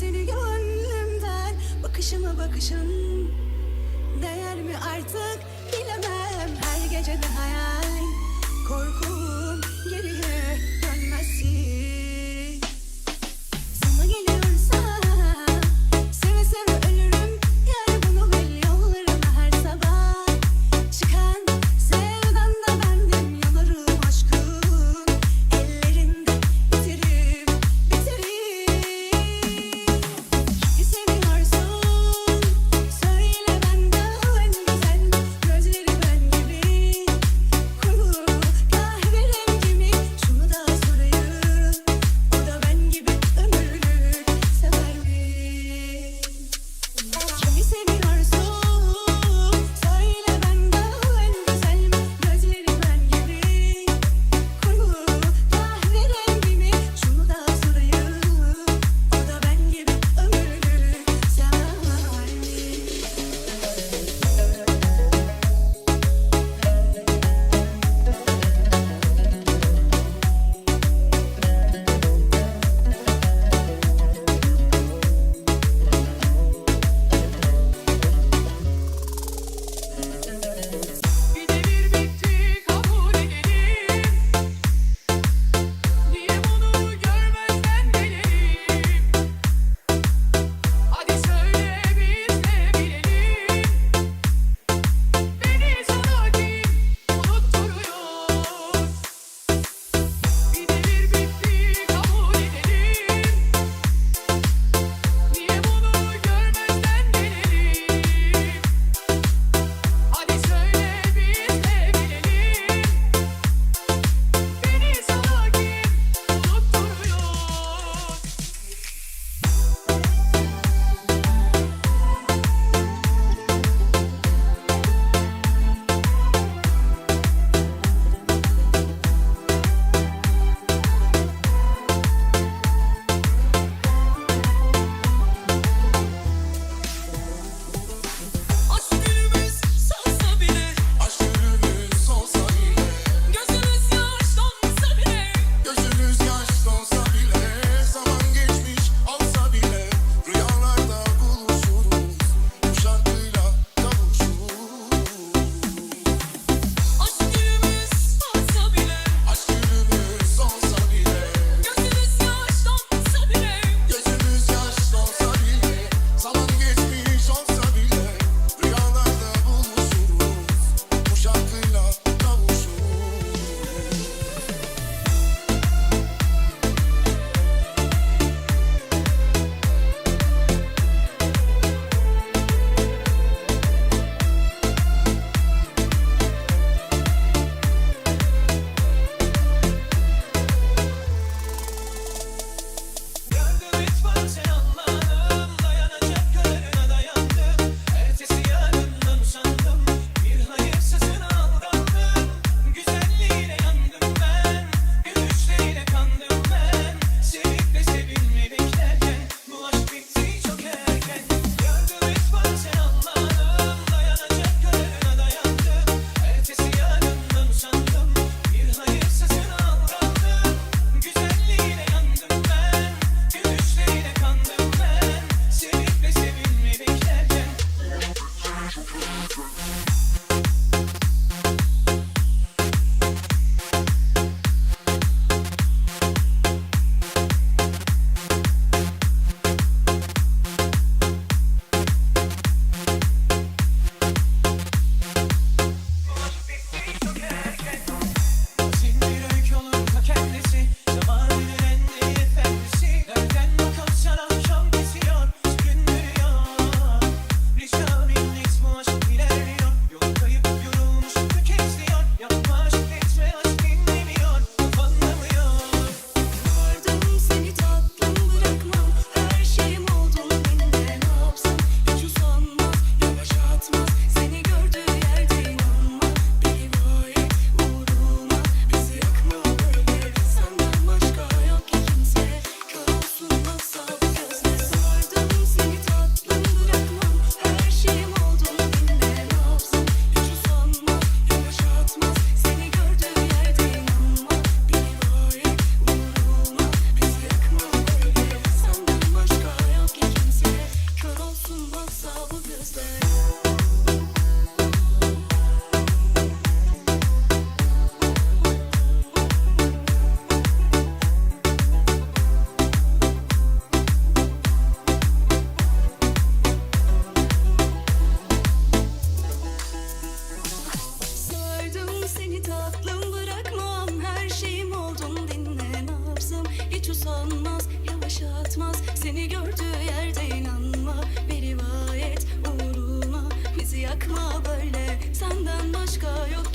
seni gönlümden. Bakışıma bakışın değer mi artık bilemem. Her gece de hayal Seni gördüğü yerde inanma Bir rivayet uğruna Bizi yakma böyle. Senden başka yok